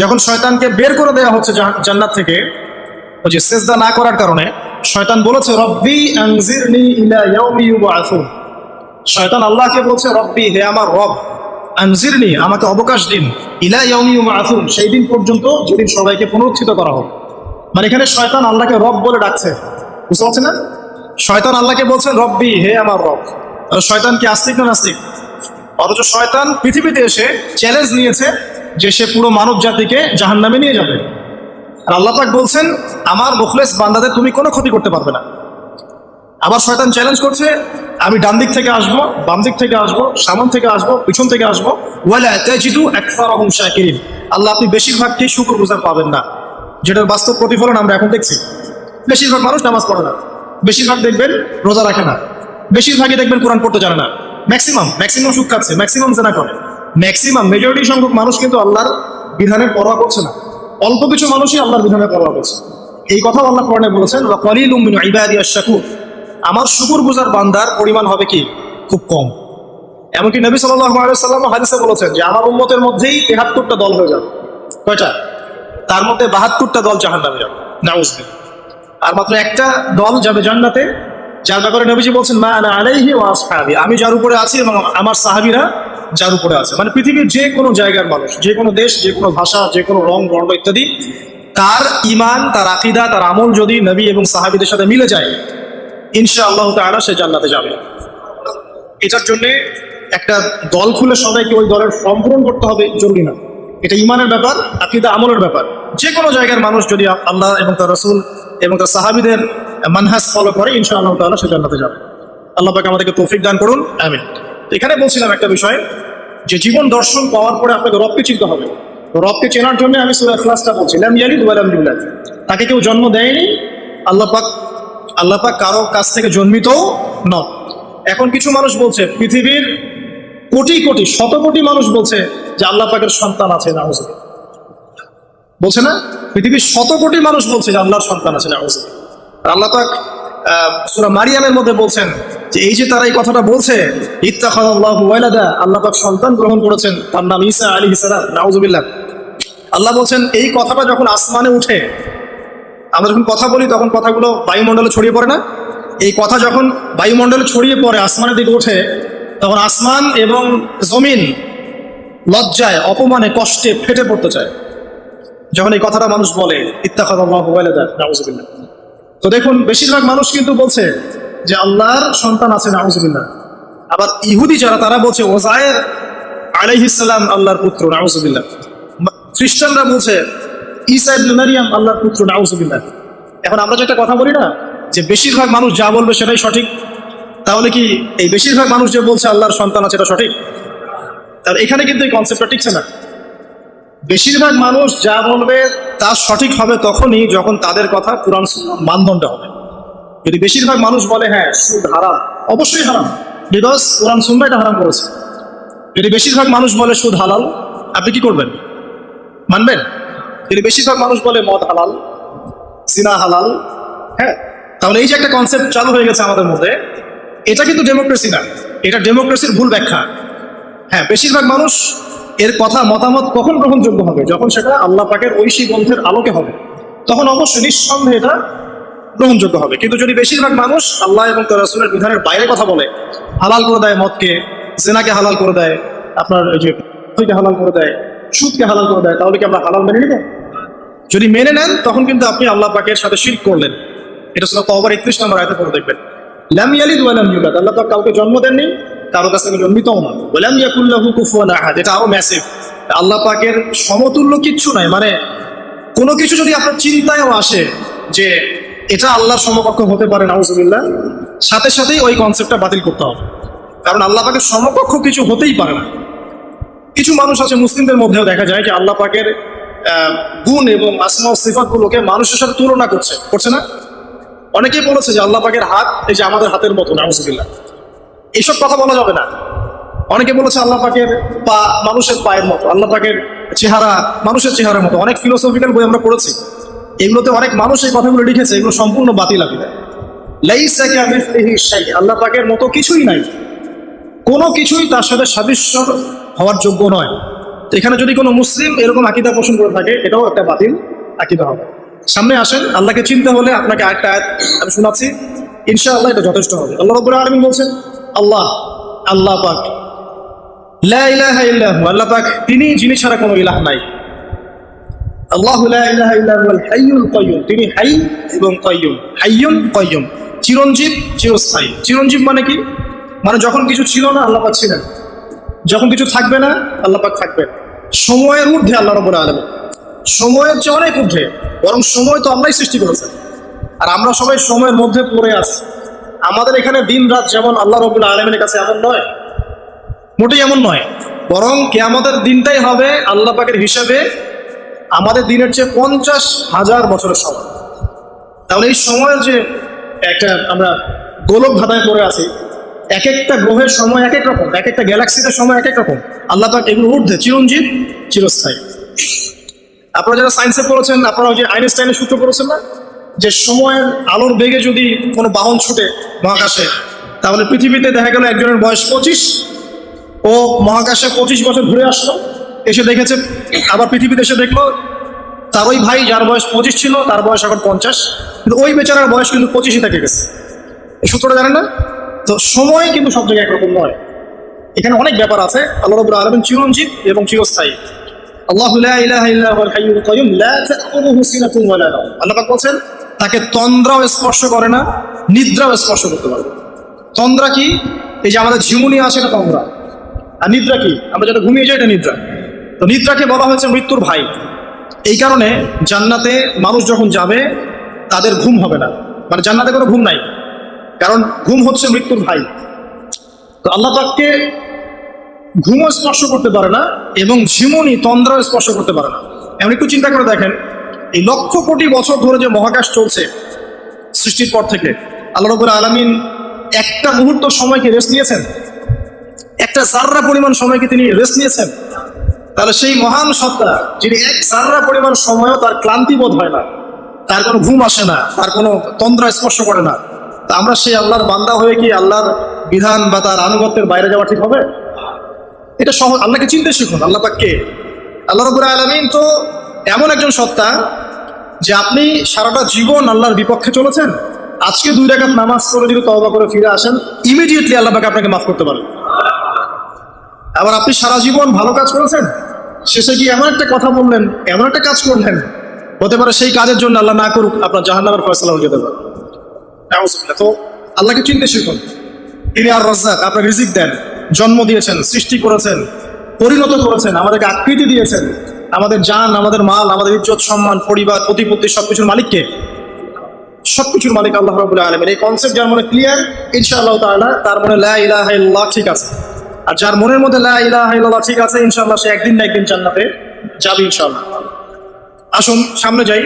যখন শয়তানকে বের করে দেওয়া হচ্ছে জান্নাত থেকে, ওই যে সেজদা না করার কারণে, শয়তান বলেছে, রব্বি আনজিরনি ইলা ইয়াউমি ইউবআসুন শয়তান আল্লাহকে বলছে, রব্বি, হে আমার রব, আনজিরনি, আমাকে অবকাশ দিন। ইলা ইয়াউমি ইউবআসুন সেই দিন পর্যন্ত যেদিন সবাইকে পুনরুত্থিত করা হবে মানে এখানে শয়তান আল্লাহকে রব বলে ডাকছে। বুঝতে পারছেন না? শয়তান আল্লাহকে বলছেন রব্বি, হে আমার রব। শয়তান কি আস্তিক না নাস্তিক? অথচ শয়তান পৃথিবীতে এসে চ্যালেঞ্জ নিয়েছে যে সে পুরো মানব জাতিকে জাহান্নামে নিয়ে যাবে। আর আল্লাহ পাক বলছেন, আমার মুখলেস বান্দাদের তুমি কোনো ক্ষতি করতে পারবে না। আবার শয়তান চ্যালেঞ্জ করছে, আমি ডান দিক থেকে আসব, বাম দিক থেকে আসব, সামন থেকে আসব, পিছন থেকে আসব। শাকিরিন। আল্লাহ, আপনি বেশিরভাগকে শুকর গুজার পাবেন না, যেটার বাস্তব প্রতিফলন আমরা এখন দেখছি। বেশিরভাগ মানুষ নামাজ পড়ে না। বেশিরভাগ দেখবেন রোজা রাখে না। বেশিরভাগই দেখবেন কোরআন পড়তে জানে না। ম্যাক্সিমাম ম্যাক্সিমাম সুখ খাচ্ছে ম্যাক্সিমাম জেনা করে। ম্যাক্সিমাম মেজরিটি সংখ্যক মানুষ কিন্তু আল্লাহর বিধানের পরোয়া করছে না। অল্প কিছু মানুষই আল্লাহর বিধানের পরোয়া করছে। এই কথা আল্লাহ কোরআনে বলেছেন ওয়া কলিলুম মিন ইবাদিয়াশ শাকুর আমার শুকুর গুজার বান্দার পরিমাণ হবে কি? খুব কম। এমনকি নবী সাল্লাম হাদিসে বলেছেন যে, আমার উম্মতের মধ্যেই 73টা দল হয়ে যাবে। কয়টা? তার মধ্যে 72টা দল জাহান্নামে যাবে। নাউজুবিল্লাহ। আর মাত্র একটা দল যাবে জান্নাতে যার ব্যাপারে নবীজি বলছেন, মা আনা আলাইহি ওয়া আসহাবি। আমি যার উপরে আছি এবং আমার সাহাবীরা যার উপরে আছে। মানে পৃথিবীর যে কোনো জায়গার মানুষ, যে কোনো দেশ, যে কোনো ভাষা, যে কোনো রং, বর্ণ ইত্যাদি, তার ইমান তার আকিদা, তার আমল যদি নবী এবং সাহাবীদের সাথে মিলে যায় ইনশা আল্লাহ তাআলা সে জান্নাতে যাবে। এটার জন্য একটা দল খুলে সবাইকে ওই দলের ফর্ম পূরণ করতে হবে, জরুরি না। এটা ইমানের ব্যাপার, আকিদা আমলের ব্যাপার। যে কোনো জায়গার মানুষ যদি আল্লাহ এবং তার রসুল এবং তার সাহাবিদের মানহাস ফলো করে ইনশা আল্লাহ তাআলা সে জান্নাতে যাবে। আল্লাহ পাক আমাদেরকে তৌফিক দান করুন, আমিন। এখানে বলছিলাম একটা বিষয়, যে জীবন দর্শন পাওয়ার পরে আপনাকে রবকে চিনতে হবে। রবকে চেনার জন্য আমি সুরা ইখলাসটা বলছিলাম ইয়ালিদ ওয়ালাম ইউলাদ। তাকে কেউ জন্ম দেয়নি, আল্লাহ পাক আল্লাহ পাক কারও কাছ থেকে জন্মিতও নন। এখন কিছু মানুষ বলছে, পৃথিবীর কোটি কোটি, শত কোটি মানুষ বলছে যে আল্লাহ পাকের সন্তান আছে না বলছে না? পৃথিবীর শত কোটি মানুষ বলছে যে আল্লাহর সন্তান আছে না আল্লাহ আহ, সূরা মারিয়ামের মধ্যে বলছেন যে এই যে তারা এই কথাটা বলছে ইত্তাখাদাল্লাহু ওয়ালাদা আল্লাহ পাক সন্তান গ্রহণ করেছেন তার নাম ঈসা আলাইহিস সালাম নাউজুবিল্লাহ। আল্লাহ বলছেন এই কথাটা যখন আসমানে উঠে আমরা যখন কথা বলি তখন কথাগুলো বায়ুমণ্ডলে ছড়িয়ে পড়ে না? এই কথা যখন বায়ুমণ্ডলে ছড়িয়ে পড়ে আসমানের দিকে ওঠে তখন আসমান এবং জমিন লজ্জায় অপমানে কষ্টে ফেটে পড়তে চায়। যখন এই কথাটা মানুষ বলে ইত্তাখাদাল্লাহুবিল্লাহ তো দেখুন, বেশিরভাগ মানুষ কিন্তু বলছে যে আল্লাহর সন্তান আছে, নাউজুবিল্লাহ। আবার ইহুদি যারা, তারা বলছে ওজায়ের আলাইহিসাল্লাম আল্লাহর পুত্র, নাউজুবিল্লাহ। খ্রিস্টানরা বলছে মারিয়াম আল্লাহর পুত্র, নাউজুবিল্লাহ। এখন আমরা যে একটা কথা বলি না, যে বেশিরভাগ মানুষ যা বলবে সেটাই সঠিক, তাহলে কি এই বেশিরভাগ মানুষ যে বলছে আল্লাহর সন্তান আছে, এটা সঠিক? তাহলে এখানে কিন্তু এই কনসেপ্টটা টিকছে না। বেশিরভাগ মানুষ যা বলবে তা সঠিক হবে তখনই যখন তাদের কথা কোরআন মানদণ্ড হবে। যদি বেশিরভাগ মানুষ বলে হ্যাঁ সুদ হারাম, অবশ্যই হারাম বিকজ কোরআন সুন্নাহ এটা হারাম করেছে। যদি বেশিরভাগ মানুষ বলে সুদ হালাল, আপনি কি করবেন? মানবেন? যদি বেশিরভাগ মানুষ বলে মদ হালাল সিনা হালাল হ্যাঁ তাহলে এই যে একটা কনসেপ্ট চালু হয়ে গেছে আমাদের মধ্যে, এটা কিন্তু ডেমোক্রেসি না, এটা ডেমোক্রেসির ভুল ব্যাখ্যা। হ্যাঁ বেশিরভাগ মানুষ এর কথা, মতামত কখন গ্রহণযোগ্য হবে? যখন সেটা আল্লাহ পাকের ঐশী গ্রন্থের আলোকে হবে, তখন অবশ্যই নিঃসন্দেহে এটা গ্রহণযোগ্য হবে। কিন্তু যদি বেশিরভাগ মানুষ আল্লাহ এবং রাসূলের বিধানের বাইরে কথা বলে, হালাল করে দেয় মদকে, জেনাকে হালাল করে দেয়, আপনার এই যে হালাল করে দেয়, সুদকে হালাল করে দেয়, তাহলে কি আমরা হালাল মেনে নিব? যদি মেনে নেন, তখন কিন্তু আপনি আল্লাহ পাকের সাথে শিরক করলেন। এটা শুনে কবার একত্রিশ নম্বর আয়তে পড়ে দেখবেন। লাম ইয়ালিদ ইউলাদ, আল্লাহ পাক কাউকে জন্ম দেননি কারও কাছ থেকে জন্মিতও না। ওয়ালাম ইয়াকুল্লাহু কুফুয়ান আহাদ, এটা আরও ম্যাসিভ আল্লাহ পাকের সমতুল্য কিচ্ছু নাই মানে কোনো কিছু যদি আপনার চিন্তায়ও আসে যে এটা আল্লাহর সমকক্ষ হতে পারে, নাউজুবিল্লাহ, সাথে সাথেই ওই কনসেপ্টটা বাতিল করতে হবে। কারণ আল্লাহ পাকের সমকক্ষ কিছু হতেই পারে না। কিছু মানুষ আছে, মুসলিমদের মধ্যেও দেখা যায় যে আল্লাহ পাকের গুণ এবং আসমা সিফাতগুলোকে মানুষের সাথে তুলনা করছে। করছে না? অনেকেই বলেছে যে আল্লাহ পাকের হাত এই যে আমাদের হাতের মতো, নাউজুবিল্লাহ। এইসব কথা বলা যাবে না। অনেকে বলেছে আল্লাহ পাকের পা মানুষের পায়ের মতো, আল্লাহ পাকের চেহারা মানুষের চেহারার মতো। অনেক ফিলোসফিক্যাল বই আমরা পড়েছি। এগুলোতে অনেক মানুষ এই কথাগুলো লিখেছে, এগুলো সম্পূর্ণ বাতিল শাই আল্লাহ পাকের মতো কিছুই নাই। কোনো কিছুই তার সাথে সাদৃশ্য হওয়ার যোগ্য নয়। তো এখানে যদি কোনো মুসলিম এরকম আকিদা পোষণ করে থাকে, এটাও একটা বাতিল আকিদা হবে। সামনে আসেন, আল্লাহকে চিনতে হলে আপনাকে আরেকটা আমি শোনাচ্ছি। ইনশাআল্লাহ এটা যথেষ্ট হবে। আল্লাহ রব্বুল আলামিন বলছেন আল্লাহ আল্লাহ পাক। আল্লাহ পাক তিনি যিনি ছাড়া কোনো ইলাহ নাই। আল্লাহ তিনি হাই এবং চিরঞ্জীব চিরস্থায়ী। মানে কি? মানে যখন কিছু ছিল না, আল্লাহ ছিলেন। যখন কিছু থাকবে না, আল্লাহ পাক থাকবেন। সময়ের ঊর্ধ্বে আল্লাহ রব্বুল আলামিন। সময়ের চেয়ে অনেক ঊর্ধ্বে, বরং সময় তো আমরাই সৃষ্টি করেছি আর আমরা সবাই সময়ের মধ্যে পড়ে আছি। আমাদের এখানে দিন রাত যেমন আল্লাহ রবুল আলমের কাছে এমন নয়, মোটেই এমন নয়। বরং আমাদের দিনটাই হবে আল্লাহ পাকের হিসাবে আমাদের দিনের চেয়ে পঞ্চাশ হাজার বছরের সময়। তাহলে এই সময়ের যে একটা আমরা গোলক ধাঁধায় পড়ে আছি এক একটা গ্রহের সময় এক এক রকম এক একটা গ্যালাক্সিতে সময় এক এক রকম। আল্লাহ পাক এগুলো ঊর্ধ্বে, চিরঞ্জীব, চিরস্থায়ী। আপনারা যারা সায়েন্সে পড়েছেন, আপনারা ওই যে আইনস্টাইনের সূত্র পড়েছেন না? যে সময়ের আলোর বেগে যদি কোনো বাহন ছুটে মহাকাশে, তাহলে পৃথিবীতে দেখা গেল একজনের বয়স পঁচিশ ও মহাকাশে পঁচিশ বছর ঘুরে আসলো। এসে দেখেছে, আবার পৃথিবীতে এসে দেখল তার ওই ভাই যার বয়স পঁচিশ ছিল, তার বয়স এখন পঞ্চাশ। কিন্তু ওই বেচারার বয়স কিন্তু পঁচিশই থেকে গেছে। এই সূত্রটা জানেন না? তো সময় কিন্তু সব জায়গায় একরকম নয়। এখানে অনেক ব্যাপার আছে। আল্লাহ রবুল আলমিন চিরঞ্জিত এবং চিরস্থায়ী। আল্লাহ আল্লাহ বলেন তাকে তন্দ্রাও স্পর্শ করে না, নিদ্রাও স্পর্শ করতে পারে। তন্দ্রা কি? এই যে আমাদের ঝিমুনি আছে এটা তন্দ্রা। আর নিদ্রা কি? আমরা যেটা ঘুমিয়ে যাই এটা নিদ্রা। তো নিদ্রাকে বলা হয়েছে মৃত্যুর ভাই। এই কারণে জান্নাতে মানুষ যখন যাবে, তাদের ঘুম হবে না। মানে জান্নাতে কোনো ঘুম নাই। কারণ ঘুম হচ্ছে মৃত্যুর ভাই। তো আল্লাহ পাককে ঘুমও স্পর্শ করতে পারে না এবং ঝিমুনি তন্দ্রাও স্পর্শ করতে পারে না। এমন একটু চিন্তা করে দেখেন এই লক্ষ কোটি বছর ধরে যে মহাকাশ চলছে সৃষ্টির পর থেকে, আল্লাহ রবুল আলমিন একটা মুহূর্ত সময়কে রেস্ট নিয়েছেন। একটা জাররা পরিমাণ সময়কে তিনি রেস্ট নিয়েছেন। তাহলে সেই মহান সত্তা, যিনি এক জাররা পরিমাণ সময়ও তার ক্লান্তি বোধ হয় না, তার কোনো ঘুম আসে না, তার কোনো তন্দ্রা স্পর্শ করে না, তা আমরা সেই আল্লাহর বান্দা হয়ে কি আল্লাহর বিধান বা তার আনুগত্যের বাইরে যাওয়া ঠিক হবে? এটা সহজ, আল্লাহকে চিনতে শিখুন। আল্লাহ পাককে আল্লাহ রবুর আলমিন তো এমন একজন সত্তা যে আপনি সারাটা জীবন আল্লাহর বিপক্ষে চলেছেন, আজকে দুই রাকাত নামাজ করে যদি তওবা করে ফিরে আসেন ইমিডিয়েটলি আল্লাহ পাক আপনাকে মাফ করতে পারেন। আবার আপনি সারা জীবন ভালো কাজ করেছেন, শেষে গিয়ে এমন একটা কথা বললেন, এমন একটা কাজ করলেন, হতে পারে সেই কাজের জন্য আল্লাহ না করুক, আপনার জাহান্নামের ফয়সলা হয়ে যেতে পারে। তো আল্লাহকে চিনতে শিখুন। তিনি আর রজ্জাক আপনার রিজিক দেন, জন্ম দিয়েছেন, সৃষ্টি করেছেন, পরিণত করেছেন, আমাদেরকে আকৃতি দিয়েছেন। আমাদের জান, আমাদের মাল, আমাদের ইজ্জত, সম্মান, পরিবার, প্রতিপত্তি সবকিছুর মালিককে, সবকিছুর মালিক আল্লাহ রাবুল আলমের এই কনসেপ্ট যার মনে ক্লিয়ার ইনশাআল্লাহ তাআলা, তার মনে লা ইলাহা ইল্লাল্লাহ ঠিক আছে। আর যার মনের মধ্যে লা ইলাহা ইল্লাল্লাহ ঠিক আছে, ইনশাআল্লাহ সে একদিন না একদিন জান্নাতে যাবে ইনশাআল্লাহ। আসুন, সামনে যাই।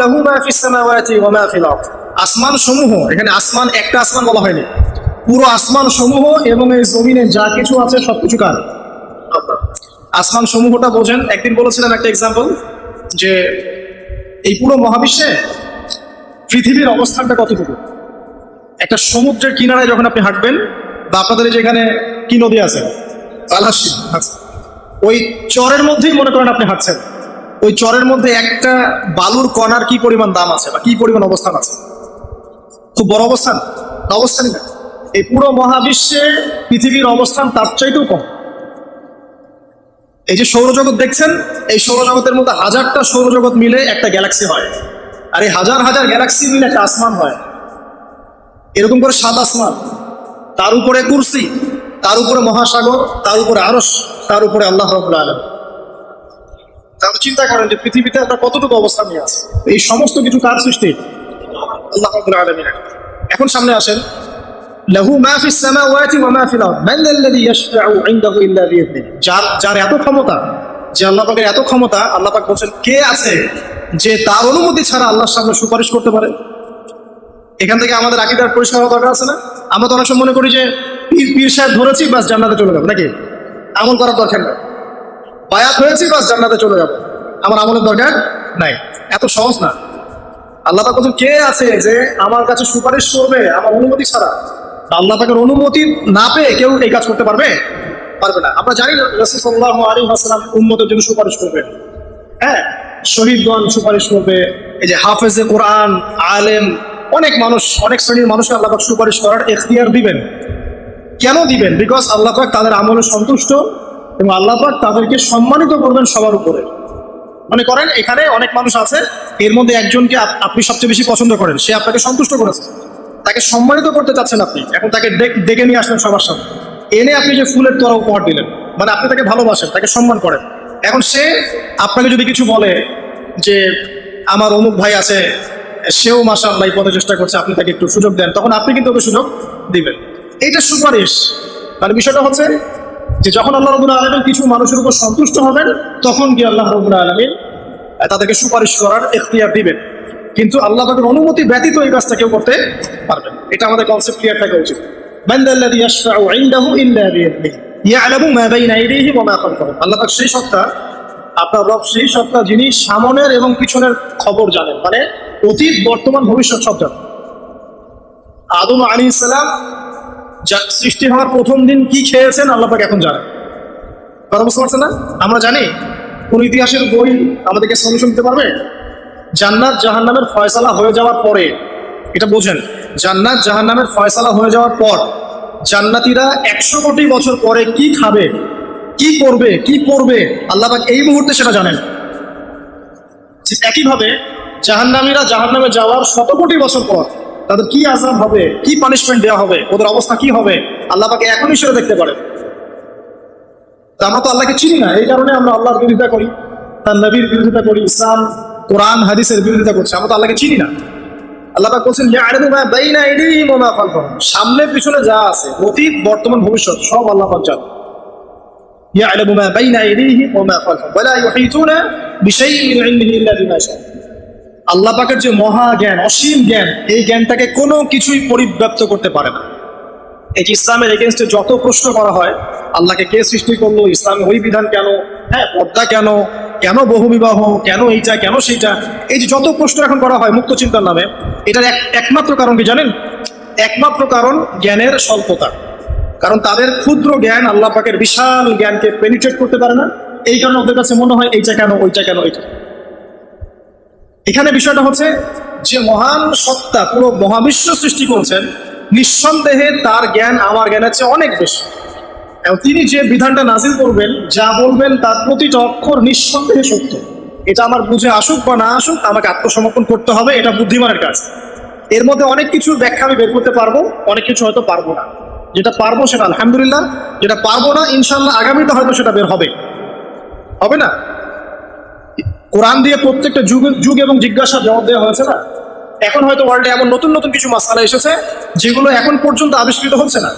লাহু আসমান সমূহ, এখানে আসমান, একটা আসমান বলা হয়নি। পুরো আসমান সমূহ এবং এই জমিনে যা কিছু আছে সবকিছু কার? আসমান সমূহটা বোঝেন। একদিন বলেছিলেন একটা এক্সাম্পল যে এই পুরো মহাবিশ্বে পৃথিবীর অবস্থানটা কতটুকু? একটা সমুদ্রের কিনারায় যখন আপনি হাঁটবেন বা আপনাদের এই যে এখানে কি নদী আছে? আচ্ছা ওই চরের মধ্যেই মনে করেন আপনি হাঁটছেন। ওই চরের মধ্যে একটা বালুর কণার কি পরিমাণ দাম আছে বা কি পরিমাণ অবস্থান আছে? খুব বড় অবস্থান? অবস্থানই না। এই পুরো মহাবিশ্বে পৃথিবীর অবস্থান তার চাইতেও কম। এই যে সৌরজগৎ দেখছেন, এই সৌরজগতের মধ্যে হাজারটা সৌরজগৎ মিলে একটা গ্যালাক্সি হয়। আর এই হাজার হাজার গ্যালাক্সি মিলে একটা আসমান হয়। এরকম করে সাত আসমান, তার উপরে কুরসি, তার উপরে মহাসাগর, তার উপরে আরস তার উপরে আল্লাহ রবুল্লা আলম তাহলে চিন্তা করেন যে পৃথিবীতে আমরা কতটুকু অবস্থান নিয়ে আছে? এই সমস্ত কিছু কার সৃষ্টি? আল্লাহ রবুল্লা আলমিন এখন সামনে আসেন যার এত ক্ষমতা, যে আল্লাহ পাকের এত ক্ষমতা, আল্লাহ পাক বলছেন, কে আছে যে তার অনুমতি ছাড়া আল্লাহর সামনে সুপারিশ করতে পারে? এখান থেকে আমাদের আকিদার পরিষ্কার হওয়া দরকার আছে না? আমরা তো অনেক সময় মনে করি যে, পীর পীর সাহেব ধরেছি, বাস জান্নাতে চলে যাব। নাকি? আমল করার দরকার নেই। বায়াত হয়েছি, বাস জান্নাতে চলে যাব। আমার আমলের দরকার নাই। এত সহজ না। আল্লাহ বলছেন, কে আছে যে আমার কাছে সুপারিশ করবে, আমার অনুমতি ছাড়া? আল্লাহ তাকে অনুমতি না পেয়ে কেউ এই কাজ করতে পারবে? পারবে না। আমরা জানি রসুল সাল্লাহ আলী হাসলাম উন্মতের জন্য সুপারিশ করবে। হ্যাঁ শহীদগণ সুপারিশ করবে। এই যে হাফেজে কোরআন, আলেম, অনেক মানুষ, অনেক শ্রেণির মানুষকে আল্লাহ পাক সুপারিশ করার এখতিয়ার দিবেন। কেন দিবেন? বিকজ আল্লাহ পাক তাদের আমলে সন্তুষ্ট এবং আল্লাহ পাক তাদেরকে সম্মানিত করবেন সবার উপরে। মনে করেন, এখানে অনেক মানুষ আছে, এর মধ্যে একজনকে আপনি সবচেয়ে বেশি পছন্দ করেন, সে আপনাকে সন্তুষ্ট করেছে। তাকে সম্মানিত করতে চাচ্ছেন আপনি, এখন তাকে ডেকে নিয়ে আসলেন সবার সামনে। এনে আপনি যে ফুলের তোরা উপহার দিলেন মানে আপনি তাকে ভালোবাসেন, তাকে সম্মান করেন। এখন সে আপনাকে যদি কিছু বলে যে, আমার অমুক ভাই আছে, সেও মাসা আল্লাহ পথে চেষ্টা করছে, আপনি তাকে একটু সুযোগ দেন, তখন আপনি কিন্তু ওকে সুযোগ দিবেন। এইটা সুপারিশ। মানে বিষয়টা হচ্ছে যে, যখন আল্লাহ রবুল আলমিন কিছু মানুষের উপর সন্তুষ্ট হবেন, তখন কি আল্লাহ রবুল আলমিন তাদেরকে সুপারিশ করার এখতিয়ার দিবেন। কিন্তু আল্লাহ তাদের অনুমতি ব্যতীত এই কাজটা কেউ করতে পারবে না। এটা আমাদের কনসেপ্ট ক্লিয়ার থাকা উচিত। সত্তা যিনি সামনের এবং পিছনের খবর জানেন। মানে অতীত, বর্তমান, ভবিষ্যৎ সৃষ্টি হওয়ার প্রথম দিন কি খেয়েছেন আল্লাহ এখন জানেন। কথা বুঝতে পারছেন না? আমরা জানি, কোন ইতিহাসের বই আমাদেরকে সঙ্গে শুনতে পারবে? জান্নাত জাহান্নামের ফয়সালা হয়ে যাওয়ার পরে, এটা বোঝেন, জান্নাত জাহান্নামের ফয়সালা হয়ে যাওয়ার পর জান্নাতীরা একশো কোটি বছর পরে কি খাবে, কি করবে কি করবে আল্লাহবাক এই মুহূর্তে সেটা জানেন। ঠিক একইভাবে জাহান্নামীরা জাহান্নামে যাওয়ার শত কোটি বছর পর তাদের কি আজাব হবে, কি পানিশমেন্ট দেওয়া হবে, ওদের অবস্থা কি হবে, আল্লাহ পাকে এখনই সেটা দেখতে পারে তা আমরা তো আল্লাহকে চিনি না, এই কারণে আমরা আল্লাহর বিরোধিতা করি, তার নবীর বিরোধিতা করি, ইসলাম কোরআন, হাদিসের বিরোধিতা করছে। আমরা তো আল্লাহকে চিনি না। আল্লাহ পাক বলছেন সামনে পিছনে যা আছে, অতীত, বর্তমান, ভবিষ্যৎ, সব আল্লাহ পাক জান। আল্লাহ পাকের যে মহা জ্ঞান, অসীম জ্ঞান, এই জ্ঞানটাকে কোনো কিছুই পরিব্যাপ্ত করতে পারে না। এই যে ইসলামের এগেনস্টে যত প্রশ্ন করা হয়, আল্লাহকে কে সৃষ্টি করল, ইসলামে ওই বিধান কেন হ্যাঁ পর্দা কেন কেন বহুবিবাহ, কেন এইটা, কেন সেইটা, এই যে যত প্রশ্ন এখন করা হয় মুক্ত চিন্তার নামে, এটার এক, একমাত্র কারণ কি জানেন? একমাত্র কারণ জ্ঞানের স্বল্পতা। কারণ তাদের ক্ষুদ্র জ্ঞান আল্লাহ পাকের বিশাল জ্ঞানকে পেনিট্রেট করতে পারে না। এই কারণে ওদের কাছে মনে হয় এইটা কেন, ওইটা কেন ওইটা এখানে বিষয়টা হচ্ছে, যে মহান সত্তা পুরো মহাবিশ্ব সৃষ্টি করেছেন নিঃসন্দেহে তার জ্ঞান আমার জ্ঞানের চেয়ে অনেক বেশি। এবং তিনি যে বিধানটা নাজিল করবেন, যা বলবেন তার প্রতিটা অক্ষর নিঃসন্দেহে সত্য। এটা আমার বুঝে আসুক বা না আসুক, আমাকে আত্মসমর্পণ করতে হবে, এটা বুদ্ধিমানের কাজ। এর মধ্যে অনেক কিছু ব্যাখ্যা আমি বের করতে পারব, অনেক কিছু হয়তো পারব না। যেটা পারব সেটা আলহামদুলিল্লাহ, যেটা পারব না ইনশাল্লাহ আগামীতে হয়তো সেটা বের হবে। হবে না? কোরআন দিয়ে প্রত্যেকটা যুগ যুগ এবং জিজ্ঞাসা জবাব দেওয়া হয়েছে না? এখন হয়তো ওয়ার্ল্ডে এমন নতুন নতুন কিছু মাসালা এসেছে, যেগুলো এখন পর্যন্ত আবিষ্কৃত হচ্ছে না।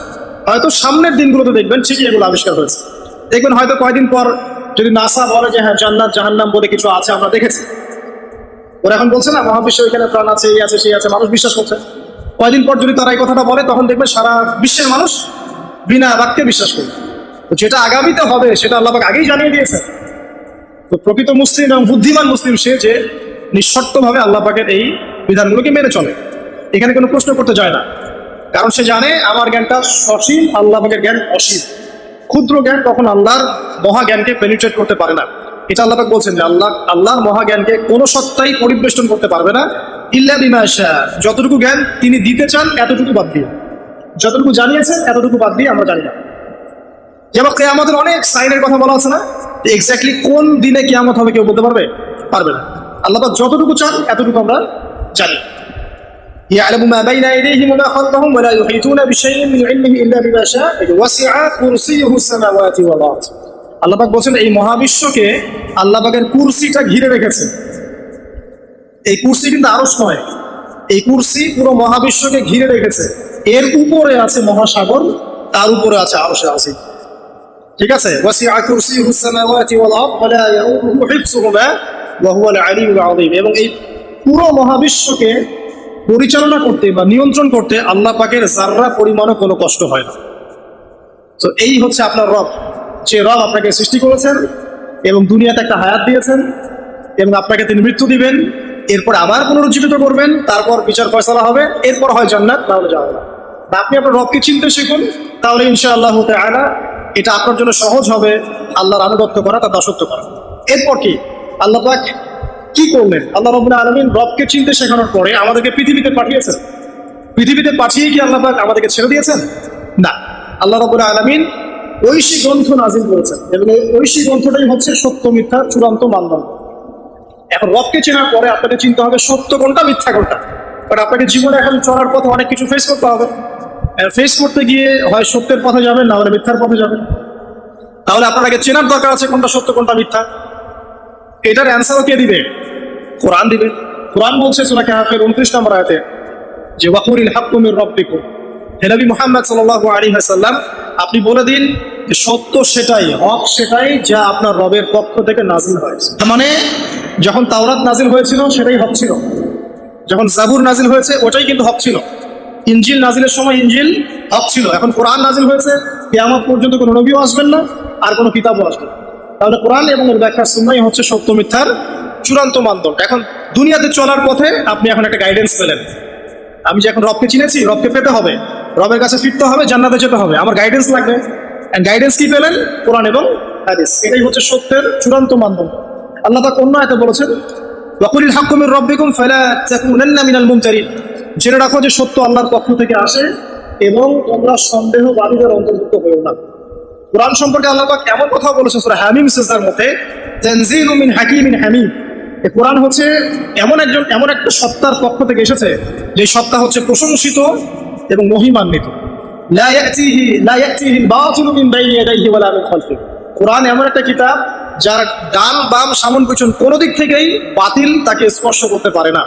হয়তো সামনের দিনগুলোতে দেখবেন ঠিকই এগুলো আবিষ্কার হয়েছে। দেখবেন হয়তো কয়দিন পর যদি নাসা বলে যে হ্যাঁ জান্নাত, জাহান্নাম বলে কিছু আছে, আমরা দেখেছি। ওরা এখন বলছে, না, মহাবিশ্ব এখানে প্রাণ আছে, এই আছে, সেই আছে, মানুষ বিশ্বাস করছে। কয়দিন পর যদি তারা এই কথাটা বলে, তখন দেখবেন সারা বিশ্বের মানুষ বিনা বাক্যে বিশ্বাস করবে। তো যেটা আগামীতে হবে, সেটা আল্লাহবাক আগেই জানিয়ে দিয়েছে তো প্রকৃত মুসলিম এবং বুদ্ধিমান মুসলিম সে যে নিঃশর্তভাবে আল্লাহ পাকের এই বিধানগুলোকে মেনে চলে। এখানে কোনো প্রশ্ন করতে যায় না। কারণ সে জানে আমার জ্ঞানটা সসীম আল্লাহ পাকের জ্ঞান অসীম। ক্ষুদ্র জ্ঞান তখন আল্লাহর মহা জ্ঞানকে পেনিট্রেট করতে পারে না। এটা আল্লাহ পাক বলছেন যে আল্লাহ, আল্লাহর মহা জ্ঞানকে কোনো সত্তাই পরিবেষ্টন করতে পারবে না। ইল্লা বিমা শাহ। যতটুকু জ্ঞান তিনি দিতে চান এতটুকু বাদ দিয়ে। যতটুকু জানিয়েছেন এতটুকু বাদ দিয়ে আমরা জানি না। যেমন কেয়ামতের অনেক সাইনের কথা বলা আছে না? এক্স্যাক্টলি কোন দিনে কেয়ামত হবে কেউ বলতে পারবে? পারবে না। আল্লাহ যতটুকু চান এতটুকু আমরা জানি يعلم ما بين أيديهم وما خلفهم ولا يحيطون بشيء من علمه إلا بما شاء وسع كرسيه السماوات والأرض আল্লাহ পাক বলছেন এই মহাবিশ্বকে আল্লাহ পাকের কুরসিটা ঘিরে রেখেছে এই কুরসি কিন্তু আরস নয় এই কুরসি পুরো মহাবিশ্বকে ঘিরে রেখেছে এর উপরে আছে মহাসাগর তার উপরে আছে আরসে আছে ঠিক আছে ওয়াসিআ কুরসিয়ুহু সামাওয়াতি ওয়াল আরদ ওয়ালা ইয়াউদুহু হিফযুহুমা ওয়া হুয়াল আলিয়্যুল আযীম এবং এই পুরো মহাবিশ্বকে পরিচালনা করতে বা নিয়ন্ত্রণ করতে আল্লাহ পাকের যাররা পরিমাণও কোনো কষ্ট হয় না। তো এই হচ্ছে আপনার রব। যে রব আপনাকে সৃষ্টি করেছেন এবং দুনিয়াতে একটা হায়াত দিয়েছেন এবং আপনাকে তিনি মৃত্যু দিবেন। এরপর আবার পুনরুজ্জীবিত করবেন, তারপর বিচার ফয়সালা হবে, এরপর হয় জান্নাত, তাহলে যাওয়া বা আপনি আপনার রবকে চিনতে শিখুন, তাহলে ইনশা ইনশাআল্লাহ তাআলা এটা আপনার জন্য সহজ হবে আল্লাহর আনুগত্য করা, তার দাসত্ব করা। এরপর কি? আল্লাহ পাক কি করলেন? আল্লাহ রবুল্লাহ আলমিন রবকে চিনতে শেখানোর পরে আমাদেরকে পৃথিবীতে পাঠিয়েছেন। পৃথিবীতে পাঠিয়ে কি আল্লাহ আমাদেরকে ছেড়ে দিয়েছেন? না। আল্লাহ রবুল্লাহ আলমিন ঐশী গ্রন্থ নাজিল করেছেন এবং এই ঐশী গ্রন্থটাই হচ্ছে সত্য মিথ্যার চূড়ান্ত মানদণ্ড। এখন রবকে চেনার পরে আপনাকে চিনতে হবে সত্য কোনটা, মিথ্যা কোনটা। কারণ আপনাকে জীবনে এখন চলার পথে অনেক কিছু ফেস করতে হবে। ফেস করতে গিয়ে হয় সত্যের পথে যাবেন, না হলে মিথ্যার পথে যাবেন। তাহলে আপনার আগে চেনার দরকার আছে কোনটা সত্য, কোনটা মিথ্যা। এটার অ্যান্সারও কে দিবে? কোরআন দিবে। কোরআন বলছে সুরা কাহাফের উনত্রিশ নম্বর আয়াতে যে ওয়াকুরিল হাক্কুমির রব্বিকুম। হে নবী মুহাম্মদ সাল্লাল্লাহু আলাইহি ওয়াসাল্লাম আপনি বলে দিন যে সত্য সেটাই হক সেটাই যা আপনার রবের পক্ষ থেকে নাজিল হয়েছে। মানে যখন তাওরাত নাজিল হয়েছিল সেটাই হক ছিল। যখন জাবুর নাজিল হয়েছে ওটাই কিন্তু হক ছিল। ইঞ্জিল নাজিলের সময় ইঞ্জিল হক ছিল। এখন কোরআন নাজিল হয়েছে কেয়ামত পর্যন্ত কোনো নবীও আসবেন না আর কোনো কিতাবও আসবে না। তাহলে কোরআন এবং এর ব্যাখ্যা সুন্নাই হচ্ছে সত্য মিথ্যার চূড়ান্ত মানদণ্ড। এখন দুনিয়াতে চলার পথে আপনি এখন একটা গাইডেন্স পেলেন। আমি যে এখন রবকে চিনেছি, রবকে পেতে হবে। রবের কাছে ফিরতে হবে, জান্নাতে যেতে হবে। আমার গাইডেন্স লাগবে। গাইডেন্স কি পেলেন? কোরআন এবং হাদিস। এটাই হচ্ছে সত্যের চূড়ান্ত মানদণ্ড। আল্লাহ পাক অন্য আয়াতে বলেছেন, ওয়াকুলিল হাক্কুমির রব্বিকুম ফালা মিনাল জেনে রাখো যে সত্য আল্লাহর পক্ষ থেকে আসে এবং তোমরা সন্দেহবাদীদের অন্তর্ভুক্ত হয়েও না। কোরআন সম্পর্কে আল্লাহ এমন কথা বলেছে সূরা হামিম সিজদার মধ্যে, তানজিলু মিন হাকিমিন হামিম। এই কোরআন হচ্ছে এমন একজন, এমন একটা সত্তার পক্ষ থেকে এসেছে, যে সত্তা হচ্ছে প্রশংসিত এবং মহিমান্বিত। মিন মিন কোরআন এমন একটা কিতাব, যার ডান বাম সামন পিছন কোনো দিক থেকেই বাতিল তাকে স্পর্শ করতে পারে না